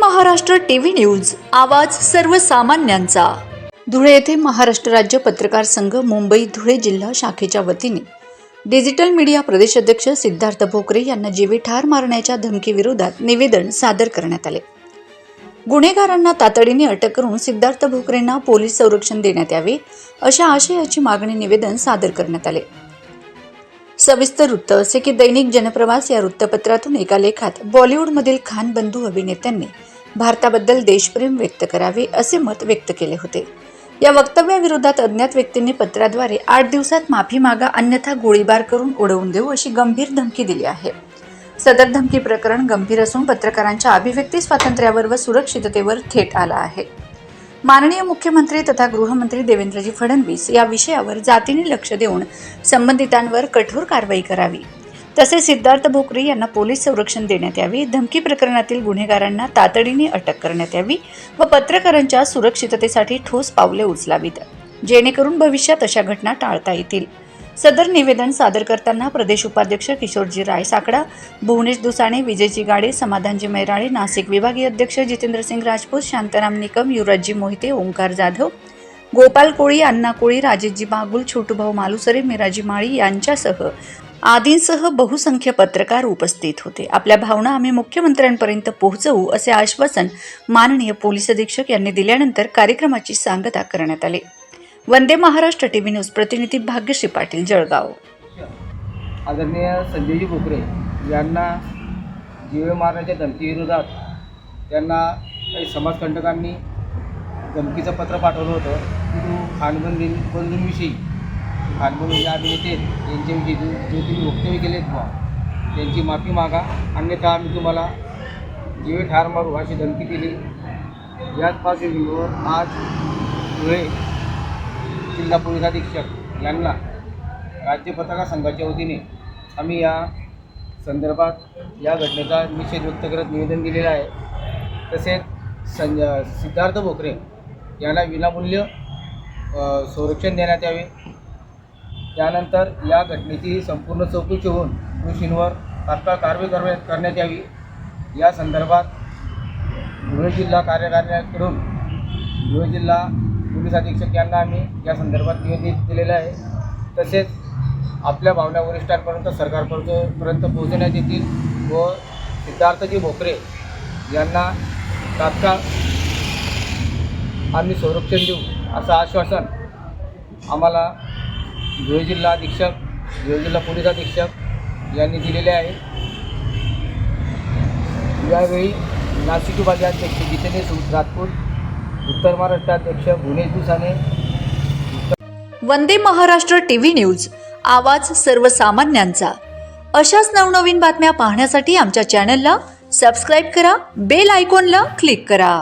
Maharashtra TV news आवाज सर्वसामान्यांचा. धुळे येथे महाराष्ट्र राज्य पत्रकार संघ मुंबई धुळे जिल्हा शाखेच्या वतीने डिजिटल मीडिया प्रदेशाध्यक्ष सिद्धार्थ भोकरे यांना जीवे ठार मारण्याच्या धमकीविरोधात निवेदन सादर करण्यात आले. गुन्हेगारांना तातडीने अटक करून सिद्धार्थ भोकरेंना पोलीस संरक्षण देण्यात यावे अशा आशयाची मागणी निवेदन सादर करण्यात आले. सविस्तर वृत्त असे की दैनिक जनप्रवास या वृत्तपत्रातून एका लेखात बॉलिवूडमधील खान बंधू अभिनेत्यांनी भारताबद्दल देशप्रेम व्यक्त करावे असे मत व्यक्त केले होते. या वक्तव्याविरोधात अज्ञात व्यक्तींनी पत्राद्वारे आठ दिवसात माफी मागा अन्यथा गोळीबार करून उडवून देऊ अशी गंभीर धमकी दिली आहे. सदर धमकी प्रकरण गंभीर असून पत्रकारांच्या अभिव्यक्ती स्वातंत्र्यावर व सुरक्षिततेवर थेट आला आहे. माननीय मुख्यमंत्री तथा गृहमंत्री देवेंद्रजी फडणवीस या विषयावर जातीने लक्ष देऊन संबंधितांवर कठोर कारवाई करावी. तसेच सिद्धार्थ भोकरे यांना पोलीस संरक्षण देण्यात यावे धमकी प्रकरणातील गुन्हेगारांना तातडीने अटक करण्यात यावी व पत्रकारांच्या सुरक्षिततेसाठी ठोस पावले उचलावीत जेणेकरून भविष्यात अशा घटना टाळता येतील. सदर निवेदन सादर करताना प्रदेश उपाध्यक्ष किशोरजी राय साकडा भुवनेश दुसाणे विजयजी गाडे समाधानजी मैराळे नाशिक विभागीय अध्यक्ष जितेंद्रसिंग राजपूत शांताराम निकम युवराजजी मोहिते ओंकार जाधव गोपाल कोळी अण्णा कोळी राजेशजी बागुल छोटूभाऊ मालुसरे मिराजी माळी यांच्यासह आदींसह बहुसंख्य पत्रकार उपस्थित होते. आपल्या भावना आम्ही मुख्यमंत्र्यांपर्यंत पोहोचवू असे आश्वासन माननीय पोलीस अधीक्षक यांनी दिल्यानंतर कार्यक्रमाची सांगता करण्यात आली. वंदे महाराष्ट्र टीव्ही न्यूज प्रतिनिधी भाग्यश्री पाटील जळगाव. आदरणीय संजयजी बोकरे यांना जीवे मारण्याच्या धमकीविरोधात त्यांना काही समाजकंटकांनी धमकीचं पत्र पाठवलं होतं की तू खानबंदी बंधूंविषयी खानबंधू जे अभिनेते यांच्याविषयी जे जे तुम्ही वक्तव्य केलेत बुवा त्यांची माफी मागा. अन्यथा आम्ही तुम्हाला जीवे ठार मारू अशी धमकी दिली. याच पार्श्वभूमीवर आज धुळे जिल्हा पोलीस अधीक्षक यांना राज्य पताका संघाच्या वतीने आम्ही या संदर्भात या घटनेचा निषेध व्यक्त करत निवेदन दिलेलं आहे. तसेच संज सिद्धार्थ भोकरे यांना विनामूल्य संरक्षण देण्यात यावे. त्यानंतर या घटनेची संपूर्ण चौकशी होऊन दोषींवर तात्काळ कारवाई करण्यात करण्यात यावी. या संदर्भात धुळे जिल्हा कार्यकारिणीकडून धुळे जिल्हा पोलीस अधीक्षक यांना आम्ही या संदर्भात निवेदन दिलेलं आहे. तसेच आपल्या भावना वरिष्ठांपर्यंत सरकारपर्यंत पर्यंत पोहोचवण्यात येतील व सिद्धार्थजी भोकरे यांना तात्काळ आम्ही संरक्षण देऊ असं आश्वासन आम्हाला धुळे जिल्हा अधीक्षक धुळे जिल्हा पोलीस अधीक्षक यांनी दिलेले आहे. यावेळी नाशिक विभागीय अध्यक्ष जितेंद्र सूत राजपूत उत्तर महाराष्ट्राध्यक्ष भुवनेश दुसाने वंदे महाराष्ट्र टीव्ही न्यूज आवाज सर्वसामान्यांचा. अशाच नवनवीन बातम्या पाहण्यासाठी आमच्या चॅनलला सबस्क्राईब करा बेल आयकॉनला क्लिक करा.